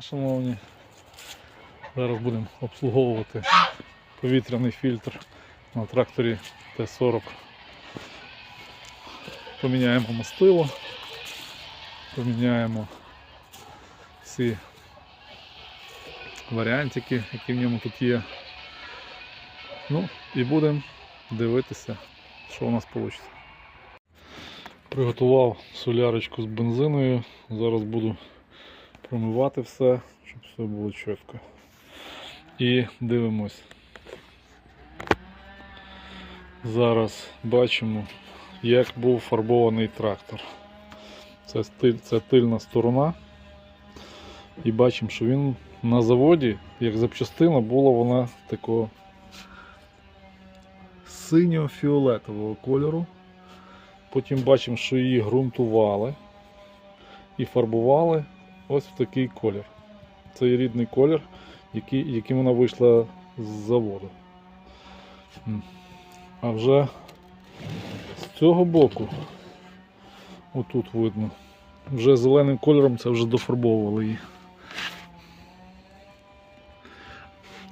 шановні. Зараз будемо обслуговувати повітряний фільтр на тракторі Т-40. Поміняємо мастило, поміняємо всі варіантики, які в ньому тут є. Ну і будемо дивитися, що у нас вийде. Приготував солярочку з бензиною. Зараз буду промивати все, щоб все було чітко. І дивимось. Зараз бачимо, як був фарбований трактор. Це, стиль, це тильна сторона. І бачимо, що він на заводі, як запчастина, була вона такого синьо-фіолетового кольору. Потім бачимо, що її ґрунтували і фарбували ось в такий колір. Це є рідний колір, який, яким вона вийшла з заводу. А вже з цього боку, отут видно, вже зеленим кольором це вже дофарбовували її.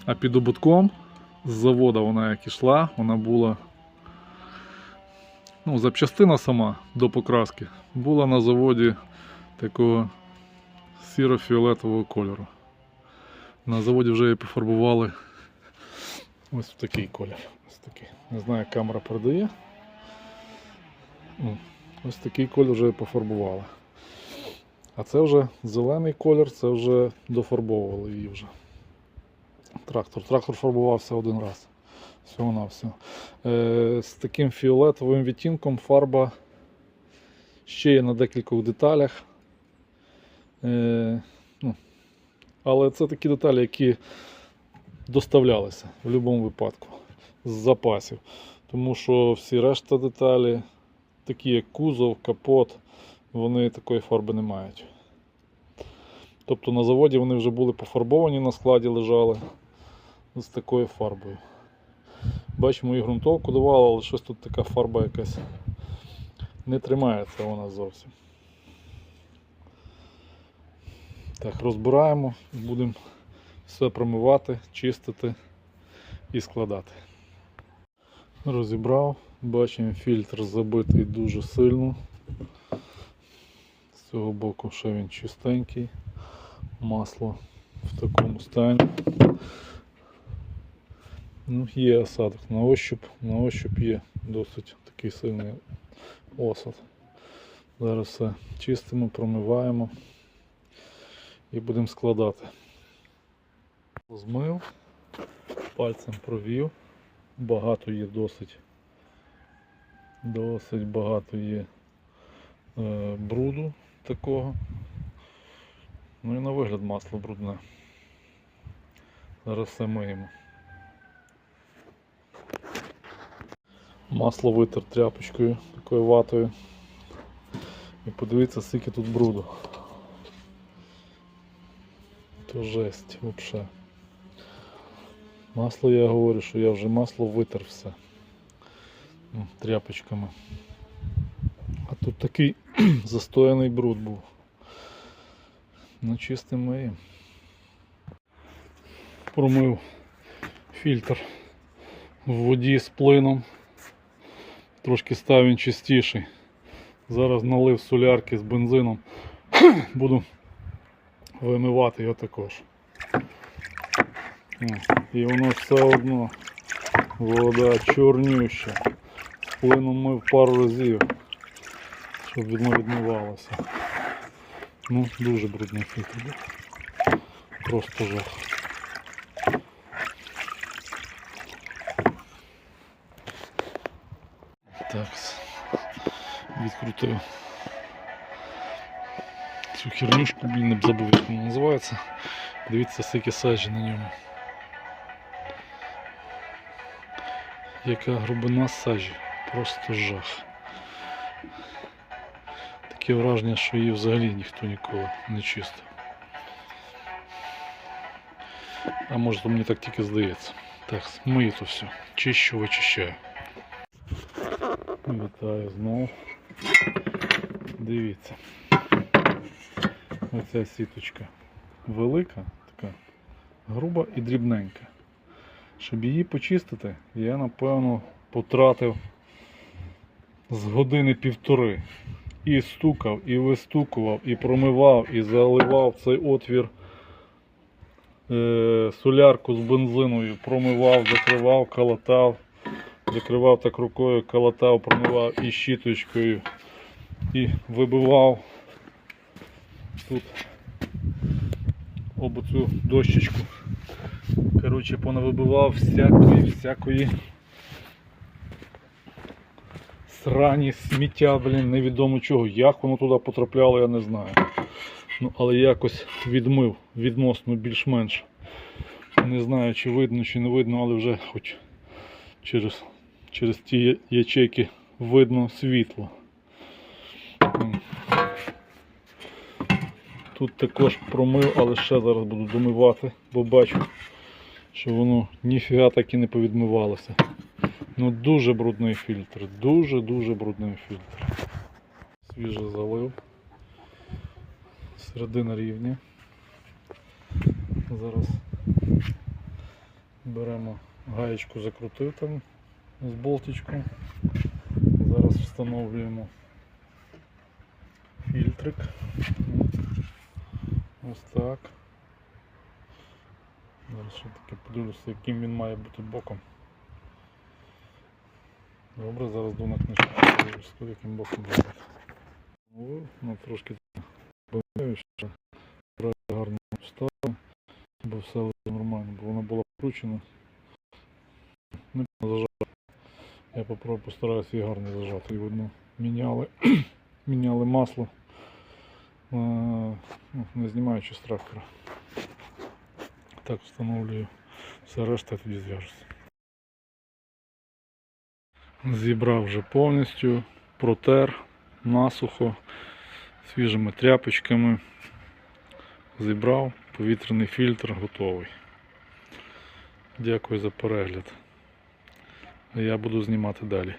А під ободком з заводу вона як ішла, вона була ну, запчастина сама до покраски була на заводі такого сіро-фіолетового кольору. На заводі вже її пофарбували ось в такий колір. Ось такий. Не знаю, як камера передає. Ось такий колір вже пофарбували. А це вже зелений колір, це вже дофарбовували її вже. Трактор. Трактор фарбувався один раз. Всього на все. Е, з таким фіолетовим відтінком фарба ще є на декількох деталях. Е, ну, але це такі деталі, які доставлялися в будь-якому випадку з запасів. Тому що всі решта деталі, такі як кузов, капот, вони такої фарби не мають. Тобто на заводі вони вже були пофарбовані, на складі лежали з такою фарбою. Бачимо і ґрунтовку давали, але щось тут така фарба якась не тримається вона зовсім. Так, розбираємо, будемо все промивати, чистити і складати. Розібрав, бачимо фільтр забитий дуже сильно. З цього боку ще він чистенький, масло в такому стані. Ну, є осадок на ощуп, на ощуп є досить такий сильний осад. Зараз все чистимо, промиваємо і будемо складати. Змив, пальцем провів, багато є досить, досить багато є е, бруду такого. Ну і на вигляд масло брудне. Зараз все миємо. Масло витер тряпочкою такою ватою. І подивіться, скільки тут бруду. То жесть взагалі. Масло я говорю, що я вже масло витер все Ну, тряпочками. А тут такий застояний бруд був. Ну чистим миємо. Промив фільтр в воді з плином. Трошки став він чистіший. Зараз налив солярки з бензином. Буду вимивати його також. І воно все одно вода чорнюща. З плином мив пару разів, щоб воно відмивалося. Ну, дуже брудний фільтр. Просто жах. Так, відкрутив цю хернюшку, блін, не б забув, як вона називається. Дивіться, скільки сажі на ньому. Яка глибина сажі, просто жах. Таке враження, що її взагалі ніхто ніколи не чистив. А може то мені так тільки здається. Так, мию то все. Чищу, вичищаю. Вітаю знову. Дивіться. Оця сіточка велика, така груба і дрібненька. Щоб її почистити, я напевно потратив з години півтори. І стукав, і вистукував, і промивав, і заливав цей отвір е, солярку з бензиною, промивав, закривав, калатав, закривав так рукою, калатав, промивав і щіточкою, і вибивав тут об цю дощечку. Коротше, понавибивав всякої, всякої срані, сміття, блін, невідомо чого. Як воно туди потрапляло, я не знаю. Ну, але якось відмив відносно більш-менш. Не знаю, чи видно, чи не видно, але вже хоч через, через ті ячейки видно світло. Тут також промив, але ще зараз буду домивати, бо бачу, що воно ніфіга так і не повідмивалося. Ну дуже брудний фільтр, дуже-дуже брудний фільтр. Свіже залив. Середина рівня. Зараз беремо гаєчку, закрутив там з болтичком. Зараз встановлюємо фільтрик. Ось так. Зараз ще таки подивлюся, яким він має бути боком. Добре, зараз йду на книжку, подивлюся, яким боком буде. Ну, ну трошки ще гарно вставив, бо все нормально, бо вона була вкручена. Не зажати. Я попробую постараюся її гарно зажати. І видно, міняли, міняли масло, ну, не знімаючи з трактора. Так встановлюю все решта тоді зв'яжуся. Зібрав вже повністю, протер насухо, свіжими тряпочками. Зібрав, повітряний фільтр готовий. Дякую за перегляд. Я буду знімати далі.